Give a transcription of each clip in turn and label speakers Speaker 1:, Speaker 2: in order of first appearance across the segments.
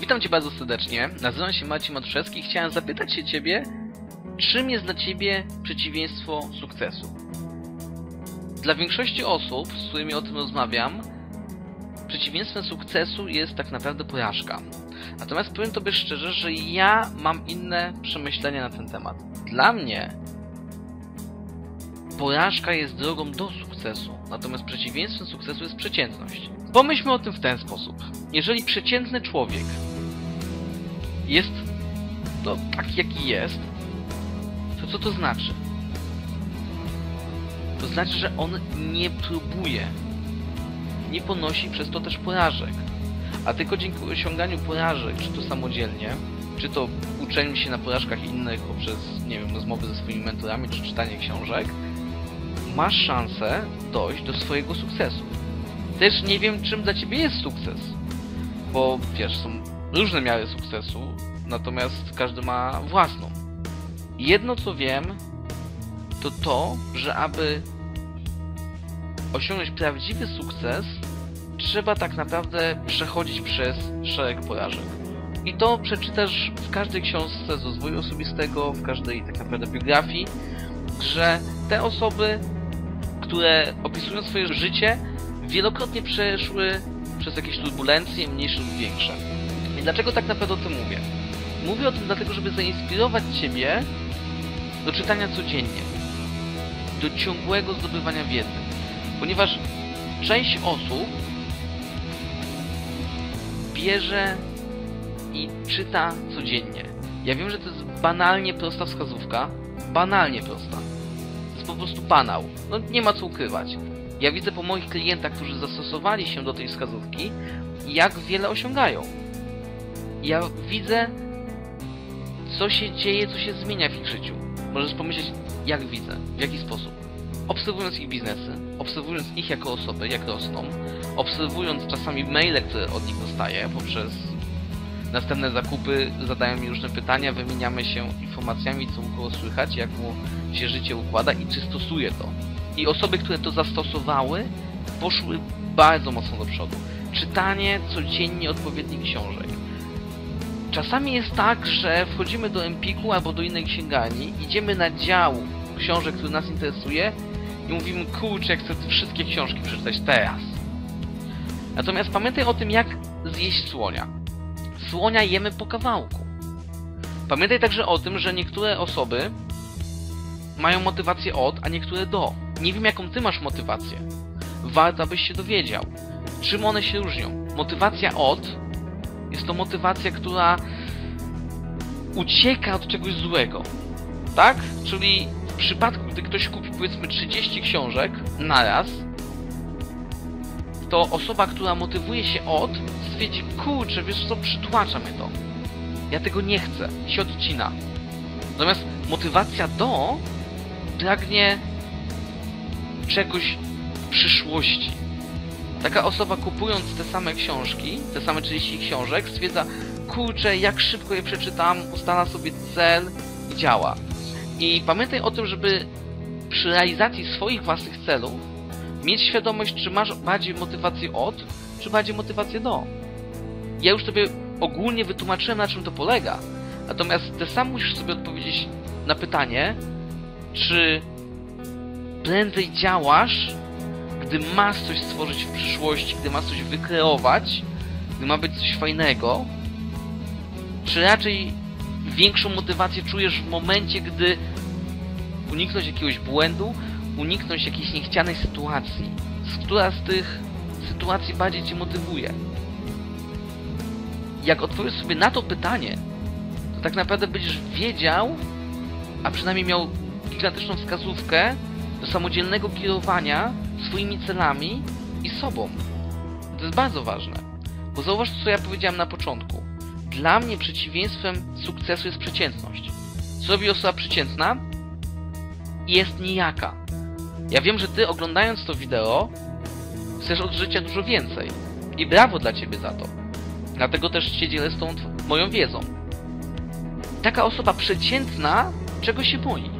Speaker 1: Witam Cię bardzo serdecznie. Nazywam się Maciej Matuszewski i chciałem zapytać się Ciebie, czym jest dla Ciebie przeciwieństwo sukcesu? Dla większości osób, z którymi o tym rozmawiam, przeciwieństwem sukcesu jest tak naprawdę porażka. Natomiast powiem Tobie szczerze, że ja mam inne przemyślenia na ten temat. Dla mnie porażka jest drogą do sukcesu, natomiast przeciwieństwem sukcesu jest przeciętność. Pomyślmy o tym w ten sposób. Jeżeli przeciętny człowiek jest no, taki jaki jest, to co to znaczy? To znaczy, że on nie próbuje, nie ponosi przez to też porażek, a tylko dzięki osiąganiu porażek, czy to samodzielnie, czy to uczeniu się na porażkach innych poprzez, nie wiem, rozmowy ze swoimi mentorami, czy czytanie książek, masz szansę dojść do swojego sukcesu. Też nie wiem, czym dla ciebie jest sukces, bo wiesz, są różne miary sukcesu, natomiast każdy ma własną. Jedno co wiem, to to, że aby osiągnąć prawdziwy sukces, trzeba tak naprawdę przechodzić przez szereg porażek. I to przeczytasz w każdej książce z rozwoju osobistego, w każdej tak naprawdę biografii, że te osoby, które opisują swoje życie, wielokrotnie przeszły przez jakieś turbulencje, mniejsze lub większe. I dlaczego tak naprawdę o tym mówię? Mówię o tym dlatego, żeby zainspirować Ciebie do czytania codziennie, do ciągłego zdobywania wiedzy. Ponieważ część osób bierze i czyta codziennie. Ja wiem, że to jest banalnie prosta wskazówka, banalnie prosta. To jest po prostu banał. No nie ma co ukrywać. Ja widzę po moich klientach, którzy zastosowali się do tej wskazówki, jak wiele osiągają. Ja widzę, co się dzieje, co się zmienia w ich życiu. Możesz pomyśleć, jak widzę, w jaki sposób. Obserwując ich biznesy, obserwując ich jako osoby, jak rosną, obserwując czasami maile, które od nich dostaję poprzez następne zakupy, zadają mi różne pytania, wymieniamy się informacjami, co u kogo słychać, jak mu się życie układa i czy stosuje to. I osoby, które to zastosowały, poszły bardzo mocno do przodu. Czytanie codziennie odpowiednich książek. Czasami jest tak, że wchodzimy do Empiku albo do innej księgarni, idziemy na dział książek, który nas interesuje i mówimy, kurczę, chcę te wszystkie książki przeczytać teraz. Natomiast pamiętaj o tym, jak zjeść słonia. Słonia jemy po kawałku. Pamiętaj także o tym, że niektóre osoby mają motywację od, a niektóre do. Nie wiem, jaką ty masz motywację. Warto, abyś się dowiedział. Czym one się różnią? Motywacja od jest to motywacja, która ucieka od czegoś złego. Tak? Czyli w przypadku, gdy ktoś kupi powiedzmy 30 książek naraz, to osoba, która motywuje się od, stwierdzi, kurczę, wiesz co, przytłacza mnie to. Ja tego nie chcę. I się odcina. Natomiast motywacja do pragnie czegoś w przyszłości. Taka osoba kupując te same książki, te same 30 książek, stwierdza, kurczę, jak szybko je przeczytam, ustala sobie cel i działa. I pamiętaj o tym, żeby przy realizacji swoich własnych celów mieć świadomość, czy masz bardziej motywację od, czy bardziej motywację do. Ja już sobie ogólnie wytłumaczyłem, na czym to polega. Natomiast ty sam musisz sobie odpowiedzieć na pytanie, czy prędzej działasz, gdy masz coś stworzyć w przyszłości, gdy masz coś wykreować, gdy ma być coś fajnego, czy raczej większą motywację czujesz w momencie, gdy uniknąć jakiegoś błędu, uniknąć jakiejś niechcianej sytuacji, która z tych sytuacji bardziej Cię motywuje. Jak odpowiesz sobie na to pytanie, to tak naprawdę będziesz wiedział, a przynajmniej miał gigantyczną wskazówkę do samodzielnego kierowania swoimi celami i sobą. To jest bardzo ważne. Bo zauważ, co ja powiedziałem na początku. Dla mnie przeciwieństwem sukcesu jest przeciętność. Co robi osoba przeciętna? Jest nijaka. Ja wiem, że ty oglądając to wideo chcesz od życia dużo więcej. I brawo dla ciebie za to. Dlatego też się dzielę z tą moją wiedzą. Taka osoba przeciętna czego się boi?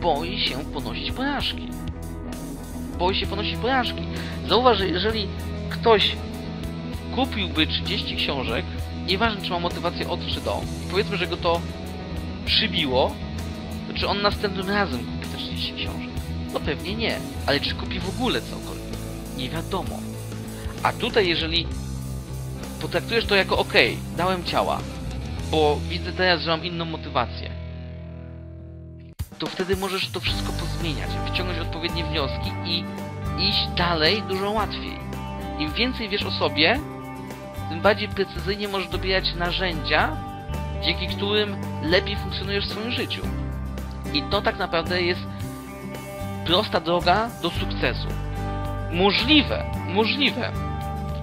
Speaker 1: Boi się ponosić porażki. Boi się ponosić porażki. Zauważ, że jeżeli ktoś kupiłby 30 książek, nieważne czy ma motywację od czy do, i powiedzmy, że go to przybiło, to czy on następnym razem kupi te 30 książek? No pewnie nie. Ale czy kupi w ogóle cokolwiek? Nie wiadomo. A tutaj jeżeli potraktujesz to jako ok, dałem ciała, bo widzę teraz, że mam inną motywację, to wtedy możesz to wszystko pozmieniać, wyciągnąć odpowiednie wnioski i iść dalej dużo łatwiej. Im więcej wiesz o sobie, tym bardziej precyzyjnie możesz dobierać narzędzia, dzięki którym lepiej funkcjonujesz w swoim życiu. I to tak naprawdę jest prosta droga do sukcesu. Możliwe, możliwe,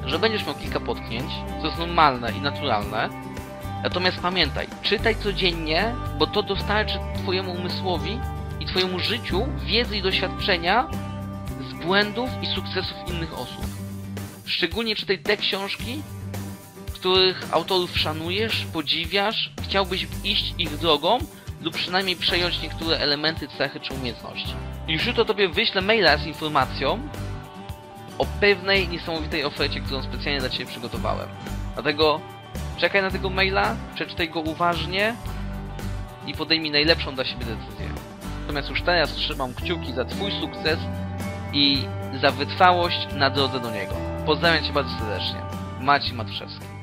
Speaker 1: że będziesz miał kilka potknięć, co jest normalne i naturalne. Natomiast pamiętaj, czytaj codziennie, bo to dostarczy Twojemu umysłowi i Twojemu życiu wiedzy i doświadczenia z błędów i sukcesów innych osób. Szczególnie czytaj te książki, których autorów szanujesz, podziwiasz, chciałbyś iść ich drogą lub przynajmniej przejąć niektóre elementy, cechy czy umiejętności. Już jutro Tobie wyślę maila z informacją o pewnej niesamowitej ofercie, którą specjalnie dla Ciebie przygotowałem. Dlatego czekaj na tego maila, przeczytaj go uważnie i podejmij najlepszą dla siebie decyzję. Natomiast już teraz trzymam kciuki za Twój sukces i za wytrwałość na drodze do niego. Pozdrawiam Cię bardzo serdecznie. Maciej Matuszewski.